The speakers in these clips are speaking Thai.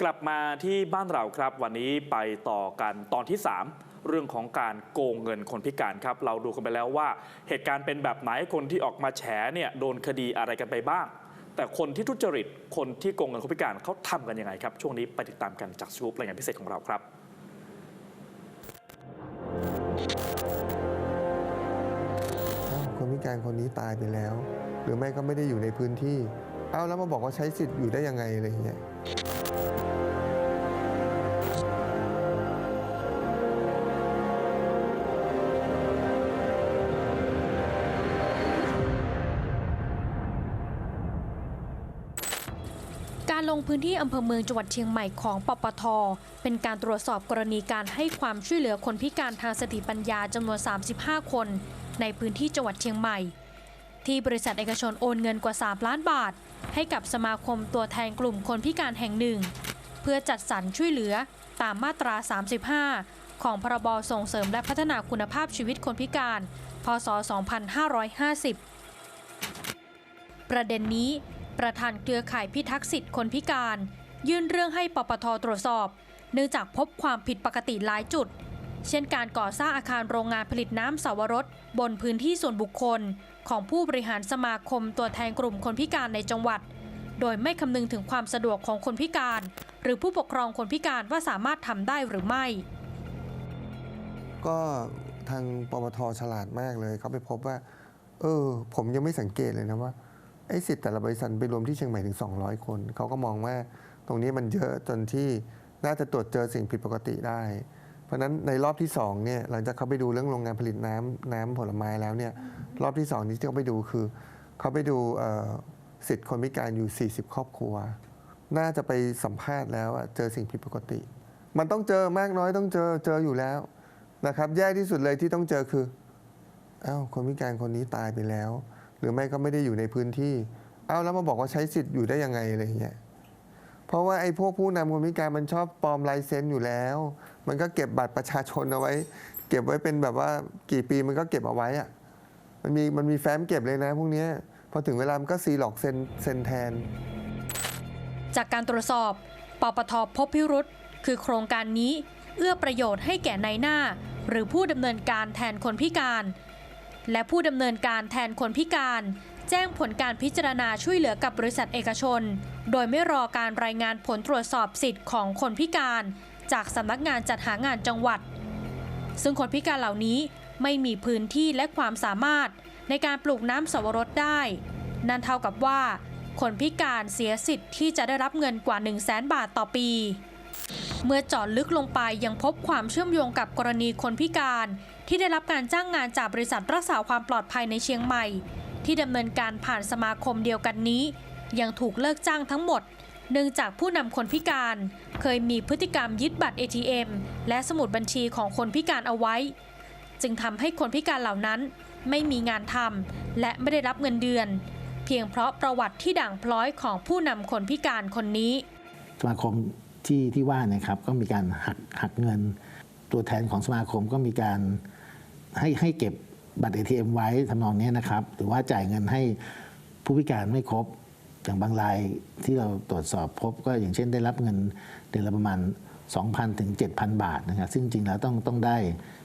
กลับมาที่บ้านเราครับ วันนี้ไปต่อกันตอนที่ 3 เรื่องของการโกงเงินคนพิการครับ เราดูกันไปแล้วว่า เหตุการณ์เป็นแบบไหนคนที่ออกมาแฉเนี่ยโดนคดีอะไรกันไปบ้าง แต่คนที่ทุจริตคนที่โกงเงินคนพิการเขาทำกันยังไงครับ ช่วงนี้ไปติดตามกันจากสกู๊ปรายงานพิเศษของเราครับคนพิการคนนี้ตายไปแล้ว หรือไม่ก็ไม่ได้อยู่ในพื้นที่ เอาแล้วมาบอกว่าใช้สิทธิ์อยู่ได้ยังไงอะไรเงี้ยการลงพื้นที่อำเภอเมืองจังหวัดเชียงใหม่ของปปท เป็นการตรวจสอบกรณีการให้ความช่วยเหลือคนพิการทางสติปัญญาจำนวน 35 คน ในพื้นที่จังหวัดเชียงใหม่ ที่บริษัทเอกชนโอนเงินกว่า 3 ล้านบาท ให้กับสมาคมตัวแทนกลุ่มคนพิการแห่งหนึ่ง เพื่อจัดสรรช่วยเหลือตามมาตรา 35 ของพรบส่งเสริมและพัฒนาคุณภาพชีวิตคนพิการ พศ 2550 ประเด็นนี้ ประธานเครือข่ายพิทักษ์สิทธิคนพิการ ยื่นเรื่องให้ปปทตรวจสอบ เนื่องจากพบความผิดปกติหลายจุด เช่นการก่อสร้างอาคารโรงงานผลิตน้ำสาวรสบนพื้นที่ส่วนบุคคล ของผู้บริหารสมาคมตัวแทนกลุ่มคนพิการในจังหวัด โดยไม่คำนึงถึงความสะดวกของคนพิการ หรือผู้ปกครองคนพิการว่าสามารถทำได้หรือไม่ ก็ทางปปทฉลาดมากเลยเขาไปพบว่า เออ ผมยังไม่สังเกตเลยนะว่าไอ้สิทธิ์แต่ละบริษัทไปรวมที่เชียงใหม่ถึง 200 คน เขาก็มองว่าตรงนี้มันเยอะจนที่น่าจะตรวจเจอสิ่งผิดปกติได้ ราะฉะนั้นในรอบที่สองเนี่ยหลังจากเขาไปดูเรื่องโรงงานผลิตน้ำน้ำผลไม้แล้วเนี่ยรอบที่สองนี้ที่เขาไปดูคือ เขาไปดูเอ่อสิทธิ์คนพิการอยู่ 40 ครอบครัว น่าจะไปสัมภาษณ์แล้วอะเจอสิ่งผิดปกติ มันต้องเจอมากน้อยต้องเจอเจออยู่แล้วนะครับ แย่ที่สุดเลยที่ต้องเจอคืออ้าวคนพิการคนนี้ตายไปแล้ว หรือไม่ก็ไม่ได้อยู่ในพื้นที่อ้าวแล้วมาบอกว่าใช้สิทธิ์อยู่ได้ยังไงอะไรอย่างเงี้ยเพราะว่าไอ้พวกผู้นำคนพิการมันชอบปลอมลายเซ็นอยู่แล้ว มันก็เก็บบัตรประชาชนเอาไว้ เก็บไว้เป็นแบบว่ากี่ปีมันก็เก็บเอาไว้อะมันมีมันมีแฟ้มเก็บเลยนะพวกนี้พอถึงเวลามันก็ซีหลอกเซ็นเซ็นแทน จากการตรวจสอบปปทพบพิรุษคือโครงการนี้เอื้อประโยชน์ให้แก่นายหน้า หรือผู้ดำเนินการแทนคนพิการ และผู้ดำเนินการแทนคนพิการ แจ้งผลการพิจารณาช่วยเหลือกับบริษัทเอกชน โดยไม่รอการรายงานผลตรวจสอบสิทธิ์ของคนพิการ จากสำนักงานจัดหางานจังหวัด ซึ่งคนพิการเหล่านี้ไม่มีพื้นที่และความสามารถในการปลูกน้ำสวรสได้ นั่นเท่ากับว่า คนพิการเสียสิทธิ์ที่จะได้รับเงินกว่า 1 0 0 0 0แบาทต่อปี เมื่อเจาะลึกลงไปยังพบความเชื่อมโยงกับกรณีคนพิการที่ได้รับการจ้างงานจากบริษัทรักษาความปลอดภัยในเชียงใหม่ ที่ดำเนินการผ่านสมาคมเดียวกันนี้ ยังถูกเลิกจ้างทั้งหมด เนื่องจากผู้นำคนพิการ เคยมีพฤติกรรมยึดบัตร ATM และสมุดบัญชีของคนพิการเอาไว้ จึงทำให้คนพิการเหล่านั้นไม่มีงานทำและไม่ได้รับเงินเดือน เพียงเพราะประวัติที่ด่างพร้อยของผู้นำคนพิการคนนี้ สมาคมที่ที่ว่าเนะครับก็มีการหักหักเงิน ตัวแทนของสมาคมก็มีการให้ให้เก็บบัตร ATM ไว้ทำนองนี้นะครับ หรือว่าจ่ายเงินให้ผู้พิการไม่ครบ อย่างบางรายที่เราตรวจสอบพบก็อย่างเช่นได้รับเงินเดือนละประมาณ 2,000 ถึง 7,000 บาทนะครับซึ่งจริงแล้วต้องต้องได้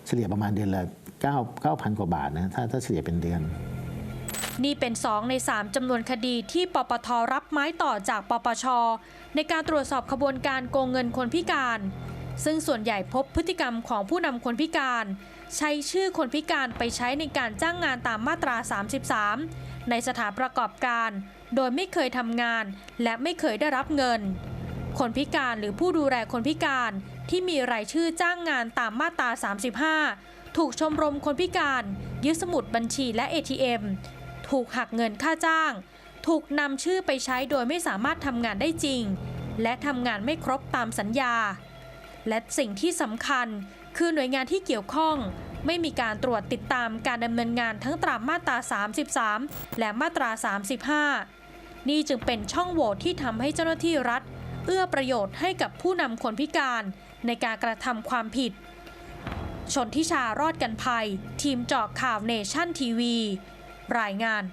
เฉลี่ยประมาณเดือนละ9 9,000 กว่าบาทนะถ้าถ้าเฉลี่ยเป็นเดือน นี่เป็น 2 ใน 3 จำนวนคดีที่ปปทรับไม้ต่อจากปปช ในการตรวจสอบขบวนการโกงเงินคนพิการ ซึ่งส่วนใหญ่พบพฤติกรรมของผู้นำคนพิการ ใช้ชื่อคนพิการไปใช้ในการจ้างงานตามมาตรา 33ในสถานประกอบการ โดยไม่เคยทำงาน และไม่เคยได้รับเงิน คนพิการหรือผู้ดูแลคนพิการที่มีรายชื่อจ้างงานตามมาตรา 35 ถูกชมรมคนพิการยึดสมุดบัญชีและ ATM ถูกหักเงินค่าจ้าง ถูกนำชื่อไปใช้โดยไม่สามารถทำงานได้จริง และทำงานไม่ครบตามสัญญา และสิ่งที่สำคัญคือหน่วยงานที่เกี่ยวข้อง ไม่มีการตรวจติดตามการดำเนินงานทั้งตามมาตรา 33 และมาตรา 35 นี่จึงเป็นช่องโหว่ที่ทำให้เจ้าหน้าที่รัฐ เอื้อประโยชน์ให้กับผู้นำคนพิการในการกระทำความผิด ชนทิชารอดกันภัย ทีมเจาะข่าวเนชั่นทีวี รายงาน